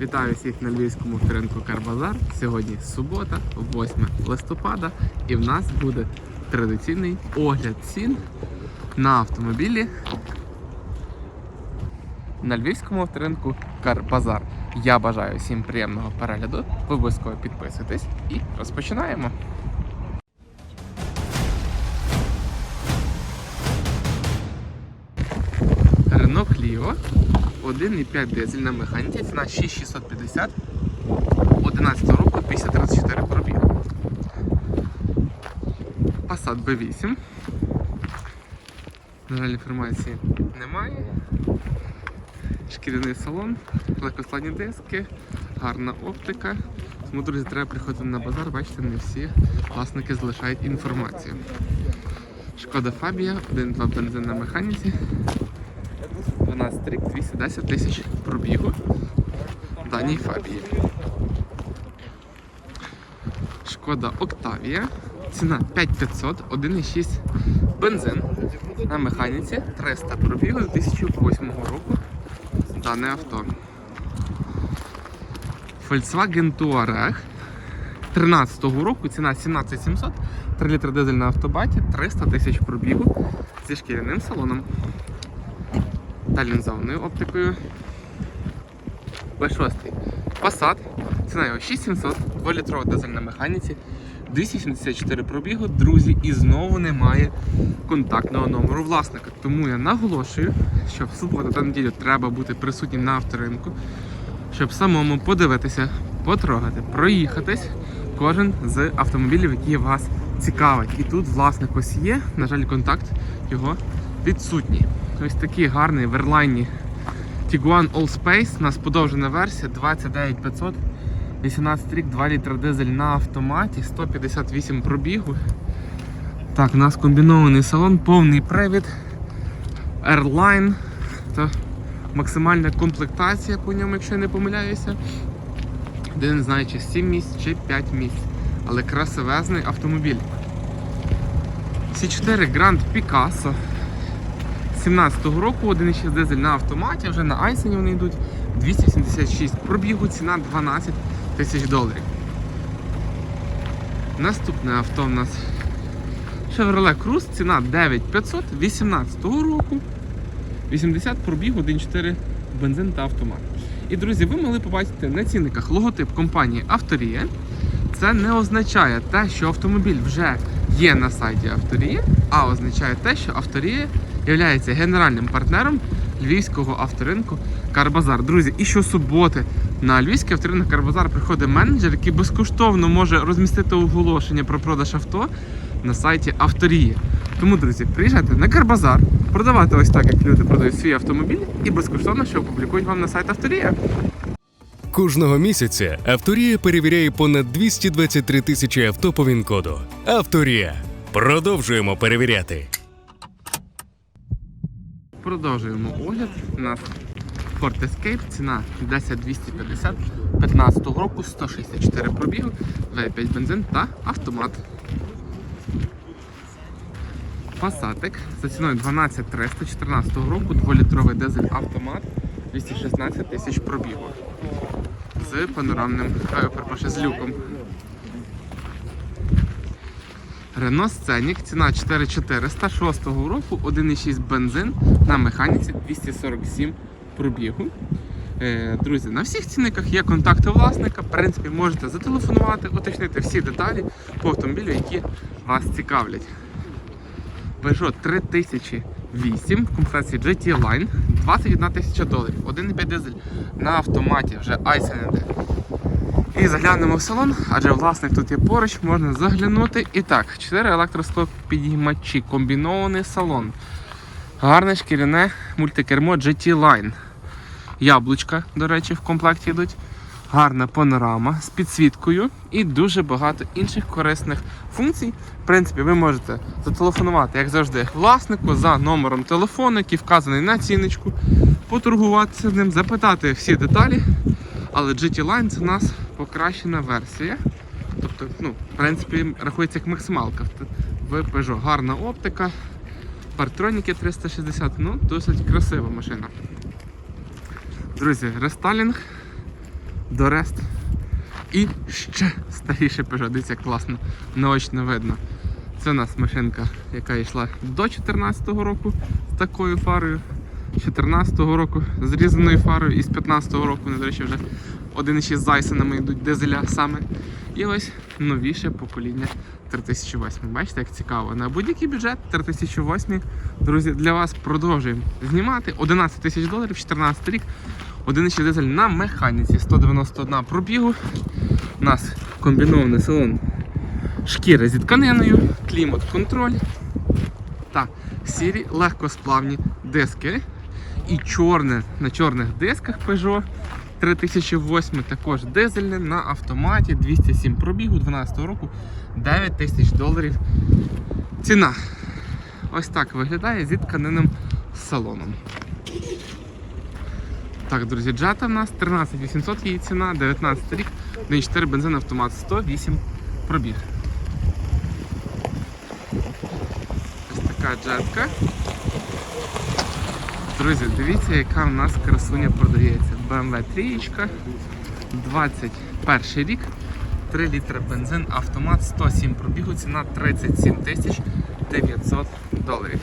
Вітаю всіх на львівському ринку Карбазар. Сьогодні субота, 8 листопада, і в нас буде традиційний огляд цін на автомобілі на львівському авторинку Карбазар. Я бажаю всім приємного перегляду. Ви обов'язково підписуйтесь і розпочинаємо. Рено Кліо 1,5 дизель на механіці, ціна 6650 11 року 234 пробіг. Passat B8. На жаль, інформації немає. Шкіряний салон, легкоскладні диски, гарна оптика. Тому, друзі, треба приходити на базар, бачите, не всі власники залишають інформацію. Шкода Фабія, 1,2 бензин на механіці. 12 рік, 210 тисяч пробігу даній Фабії. Шкода Октавія. Ціна 5500, 1,6 бензин. На механіці 300 пробігу 2008 року. Дане авто. Volkswagen Touareg 13 року, ціна 17700, 3 літри дизель на автобаті, 300 тисяч пробігу зі шкіряним салоном та лінзованою оптикою. B6. Passat. Ціна його 6700, 2-літрова дизель на механіці, 274 пробігу, друзі, і знову немає контактного номеру власника. Тому я наголошую, що в суботу та неділю треба бути присутнім на авторинку, щоб самому подивитися, потрогати, проїхатись кожен з автомобілів, які вас цікавить. І тут власник ось є, на жаль, контакт його відсутній. Ось такий гарний верлайні Tiguan All Space. У нас подовжена версія 29500. 18 рік, 2 літра дизель на автоматі, 158 пробігу. Так, у нас комбінований салон, повний привід, Airline. Та максимальна комплектація по ньому, якщо я не помиляюся. Де не знаю, чи 7 місць, чи 5 місць. Але красивезний автомобіль. C4 Grand Picasso 17-го року 1,6 дизель на автоматі, вже на Айсені вони йдуть 276 пробігу, ціна 12 тисяч доларів. Наступне авто в нас Chevrolet Cruze, ціна 9500 18 року. 80 пробіг, 1,4 бензин та автомат. І, друзі, ви могли побачити на цінниках логотип компанії Авторія. Це не означає те, що автомобіль вже є на сайті Авторія, а означає те, що Авторія є генеральним партнером львівського авторинку Карбазар. Друзі, і щосуботи на львівський авторинок Карбазар приходить менеджер, який безкоштовно може розмістити оголошення про продаж авто на сайті Авторії. Тому, друзі, приїжджайте на Карбазар, продавати ось так, як люди продають свій автомобіль, і безкоштовно що опублікують вам на сайт Авторія. Кожного місяця Авторія перевіряє понад 223 тисячі авто по ВІН-коду. Авторія. Продовжуємо перевіряти. Продовжуємо огляд. У нас Ford Escape, ціна 10250 15 року, 164 пробігу, 2,5 бензин та автомат. Passatик за ціною 12300 14 року, 2-літровий дизель автомат, 216 тисяч пробігу. З панорамним, перепрошую, з люком. Renault Scenic, ціна 4400 6 року, 1,6 бензин на механіці 247 пробігу. Е, Друзі, на всіх цінниках є контакти власника. В принципі, можете зателефонувати, уточнити всі деталі по автомобілю, які вас цікавлять. Peugeot 3008 в комплектації GT Line 21 тисяча доларів, 1,5 дизель на автоматі, вже iSened. І заглянемо в салон, адже власник тут є поруч, можна заглянути. І так, 4 електростоп підіймачі, комбінований салон. Гарне шкіряне мультикермо GT Line. Яблучка, до речі, в комплекті йдуть. Гарна панорама з підсвіткою і дуже багато інших корисних функцій. В принципі, ви можете зателефонувати, як завжди, власнику за номером телефону, який вказаний на ціночку, поторгуватися з ним, запитати всі деталі. Але GT Line це нас покращена версія. Тобто, ну, в принципі, рахується як максималка в Peugeot. Гарна оптика, партроніки 360, ну, досить красива машина. Друзі, рестайлінг Дорест. І ще старіше Peugeot, дивіться, класно, наочно видно. Це у нас машинка, яка йшла до 2014 року з такою фарою. З 2014 року з різаною фарою і з 2015 року, не до речі, вже 1,6 з Зайсонами йдуть дизеля саме. І ось новіше покоління 3008. Бачите, як цікаво. На будь-який бюджет 3008. Друзі, для вас продовжуємо знімати 11 тисяч доларів, 14 рік. 1,6 дизель на механіці, 191 пробігу. У нас комбінований салон шкіра зі тканиною, клімат-контроль та сірі легкосплавні диски. І чорне на чорних дисках Peugeot 3008, також дизельне на автоматі 207 пробігу 12 року 9 тисяч доларів. Ціна. Ось так виглядає зі тканинним салоном. Так, друзі, джата в нас 13 800 її ціна, 19 рік, 1.4 бензин автомат, 108 пробіг. Ось така джетка. Друзі, дивіться, яка в нас красуня продається. BMW 3, 21 рік, 3 літри бензин, автомат, 107 пробігу, ціна 37 тисяч 900 доларів.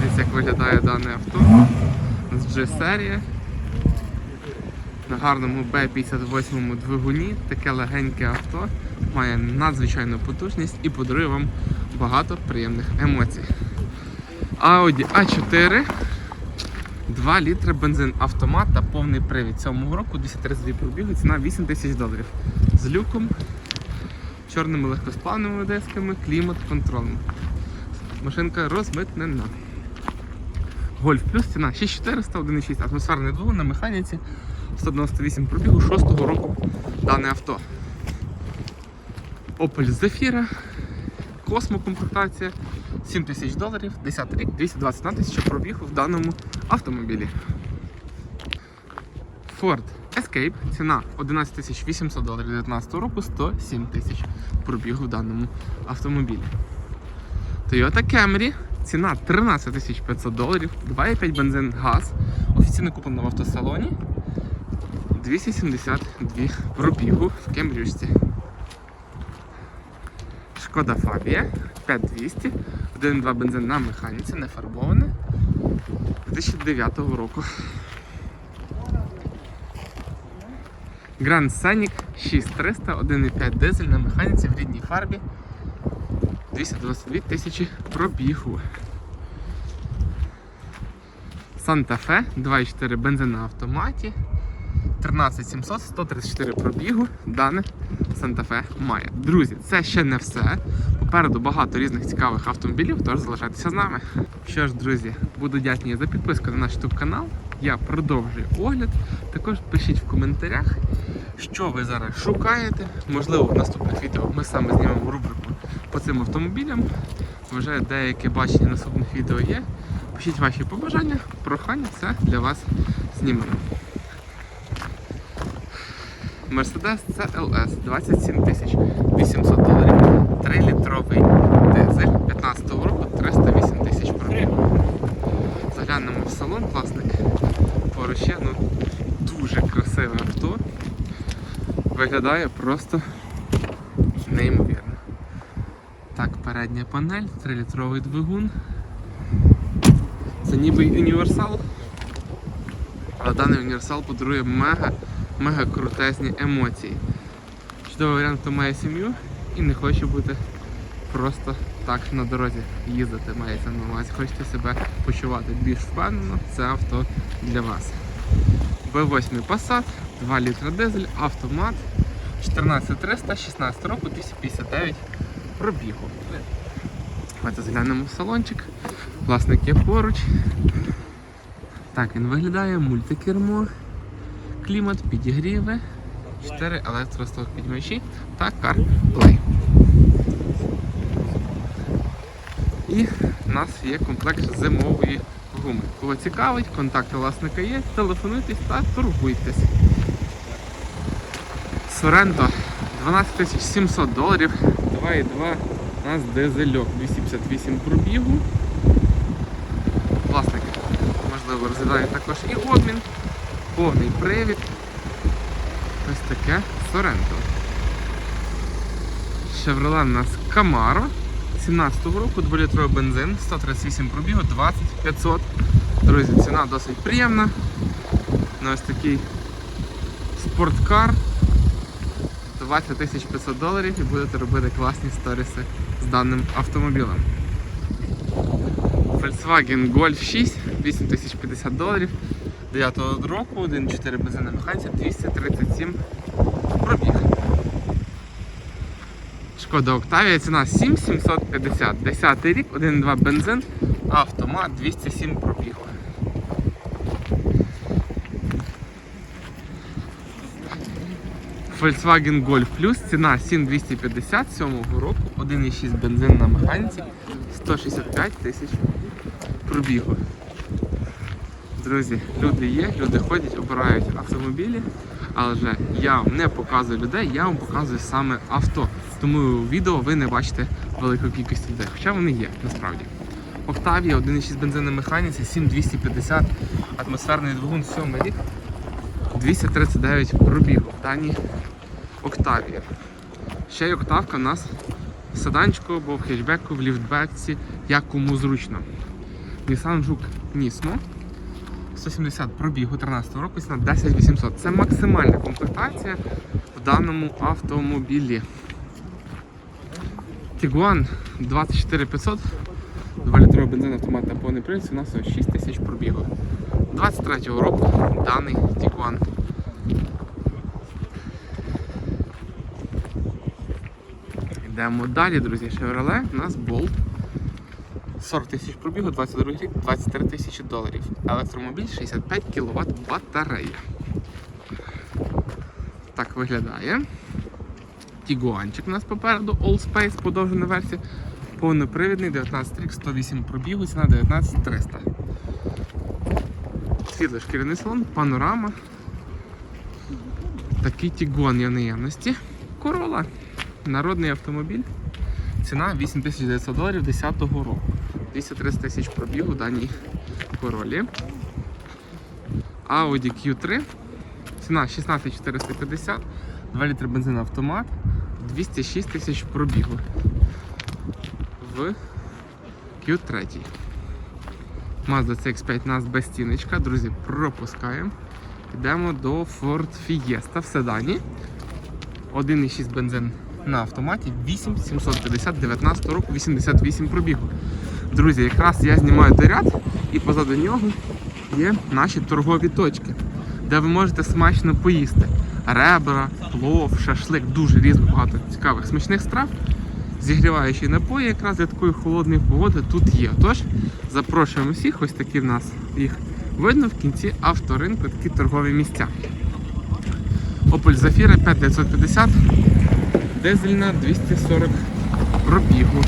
Дивіться, як виглядає дане авто з G-серії. На гарному B58 двигуні таке легеньке авто має надзвичайну потужність і подарує вам багато приємних емоцій. Audi A4, 2 літри бензин автомат та повний привід. Цього року 232 пробігу, ціна 8 тисяч доларів. З люком, чорними легкосплавними дисками, клімат контролем. Машинка розмитнена. Гольф плюс ціна 6400, 1,6 атмосферний двигун на механіці, 198 пробігу 6-го року дане авто. Opel Zafira, Космо комплектація, 7 тисяч доларів, 10 рік, 221 тисяча пробігу в даному автомобілі. Ford Escape, ціна 11 тисяч 800 доларів 2019 року, 107 тисяч пробігу в даному автомобілі. Toyota Camry, ціна 13 500 доларів, 2,5 бензин газ, офіційно куплено в автосалоні, 272 пробігу в Кембрюжці. Шкода Фабія 5200, 1,2 бензин на механіці, не фарбоване 2009 року. Grand Scenic 6300, 1,5 дизель на механіці в рідній фарбі. 222 тисячі пробігу. Санта Фе 2,4 бензин на автоматі. 13700, 134 пробігу. Дане Санта Фе має. Друзі, це ще не все. Попереду багато різних цікавих автомобілів, тож залишайтеся з нами. Що ж, друзі, буду дякую за підписку на наш YouTube канал. Я продовжую огляд. Також пишіть в коментарях, що ви зараз шукаєте. Можливо, в наступних відео ми саме знімемо рубрику по цим автомобілям. Вже деяке бачення наступних відео є. Пишіть ваші побажання, прохання, це для вас знімемо. Mercedes CLS 27 тисяч 800 доларів. 3-літровий дизель 15 року 308 тисяч пробігу. Заглянемо в салон, власник поруч є, ну дуже красиве авто. Виглядає просто неймовірно. Так, передня панель, 3-літровий двигун. Це ніби універсал. Але даний універсал подарує мега, мега крутезні емоції. Чудовий варіант, хто має сім'ю і не хоче бути просто так на дорозі їздити, мається на увазі. Хочете себе почувати більш впевнено, це авто для вас. B8 Passat, 2 літра дизель, автомат, 14300, 16 року, 259 пробігу. Давайте заглянемо в салончик. Власник є поруч. Так, він виглядає, мультикермо, клімат, підігріви, 4 електросток-підмачі та CarPlay. І в нас є комплект зимової гуми. Кого цікавить, контакти власника є, телефонуйтесь та турбуйтесь. Соренто 12 700 доларів, 2,2 у нас дизельок, 258 пробігу. Власник, можливо, розглядає також і обмін, повний привід, Ось таке Соренто. Chevrolet у нас Camaro 17-го року, 2-літровий бензин, 138 пробігу, 2500. Друзі, ціна досить приємна. На ось такий спорткар 20 500 доларів і будете робити класні сторіси з даним автомобілем. Volkswagen Golf 6, 8050 доларів. 9 року, 1.4 бензинна механіка, 237 пробіг. Шкода Октавія, ціна 7750. 10 рік, 1.2 бензин, автомат 207 пробігу. Volkswagen Golf Plus, ціна 7250 7 року, 1.6 бензин на механіці, 165 тисяч пробігу. Друзі, люди є, люди ходять, обирають автомобілі, але вже я вам не показую людей, я вам показую саме авто. Тому у відео ви не бачите великої кількості людей. Хоча вони є насправді. Октавія, 1.6 бензин на механіці, 7250, атмосферний двигун 7 рік, 239 пробігу. в Дані Октавія. Ще й октавка у нас в седанчику або в хетчбеку, в ліфтбеці, як кому зручно. Nissan Juke Nismo 170 пробігу 13 року ціна 10800. Це максимальна комплектація в даному автомобілі. Tiguan 24500, 2-літровий бензин автомат на повний привід, у нас 6 тисяч пробігу. 23-го року даний Tiguan. Йдемо далі, друзі. Chevrolet, у нас Bolt. 40 тисяч пробігу, 22 рік, 23 тисячі доларів. Електромобіль 65 кВт батарея. Так виглядає. Тігуанчик у нас попереду, All Space, подовжена версія. Повнопривідний, 19 рік, 108 пробігу, ціна 19300. Світлий шкіряний салон, панорама. Такий Тігуан є в наявності. Корола. Народний автомобіль. Ціна 8900 доларів 10 року. 230 тисяч пробігу даній королі. Audi Q3. Ціна 16450, 2 літри бензин автомат, 206 тисяч пробігу. В Q3. Mazda CX5 у нас без стіночка. Друзі, пропускаємо. Йдемо до Ford Fiesta в седані. 1,6 бензин на автоматі 8750 19 року 88 пробігу. Друзі, якраз я знімаю той ряд і позаду нього є наші торгові точки, де ви можете смачно поїсти. Ребра, плов, шашлик, дуже різно багато цікавих смачних страв. Зігріваючі напої якраз для такої холодної погоди тут є. Тож запрошуємо всіх, ось такі в нас їх видно в кінці авторинку, такі торгові місця. Opel Zafira 5950, дизельна 240 пробігу.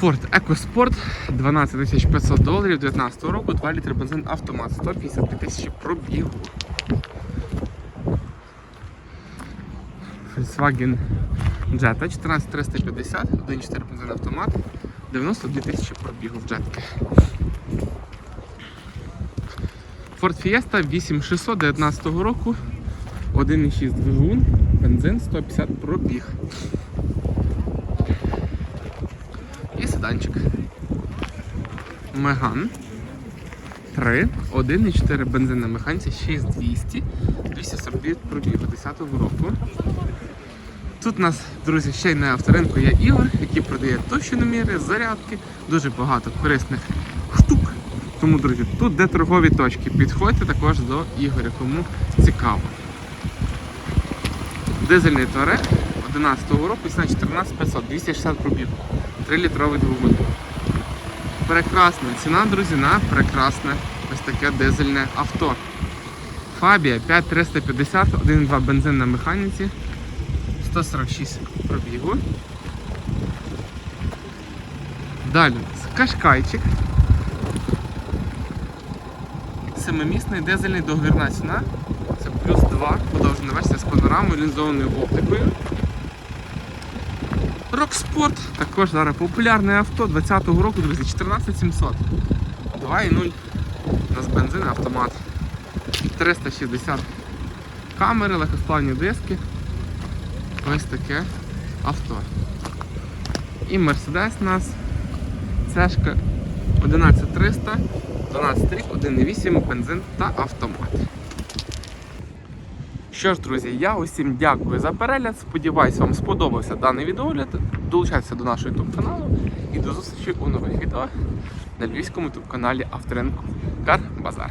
Ford EcoSport 12 500 доларів 19 року, 2 літри бензин автомат, 153 тисячі пробігу. Volkswagen Jetta 14350, 1,4 бензин автомат, 92 тисячі пробігу в джетки. Ford Fiesta 8600 19 року, 1,6 двигун, бензин 150 пробіг. І седанчик. Меган 3, 1,4 бензин на механіці, 6200, 249 пробігу 10 року. Тут у нас, друзі, ще й на авторинку є Ігор, який продає товщиноміри, зарядки, дуже багато корисних штук. Тому, друзі, тут де торгові точки. Підходьте також до Ігоря, кому цікаво. Дизельний туарег 11-го року, ціна 14500, 260 пробіг, 3-літровий двигун. Прекрасна ціна, друзі, на прекрасне ось таке дизельне авто. Фабія 5350, 1,2 бензин на механіці, 146 пробігу. Далі кашкайчик. Семимісний дизельний договірна ціна. Це плюс 2, подовжена версія з панорамою, лінзованою оптикою. Рокспорт, також зараз популярне авто 20-го року, друзі, 14700. 2,0 у нас бензин, автомат. 360 камери, легкосплавні диски. Ось таке авто. І Мерседес у нас. Цешка 11300, 12 рік, 1,8 бензин та автомат. Що ж, друзі, я усім дякую за перегляд. Сподіваюсь, вам сподобався даний відеогляд. Долучайтеся до нашого YouTube каналу і до зустрічі у нових відео на львівському YouTube каналі Авторинку Кар Базар.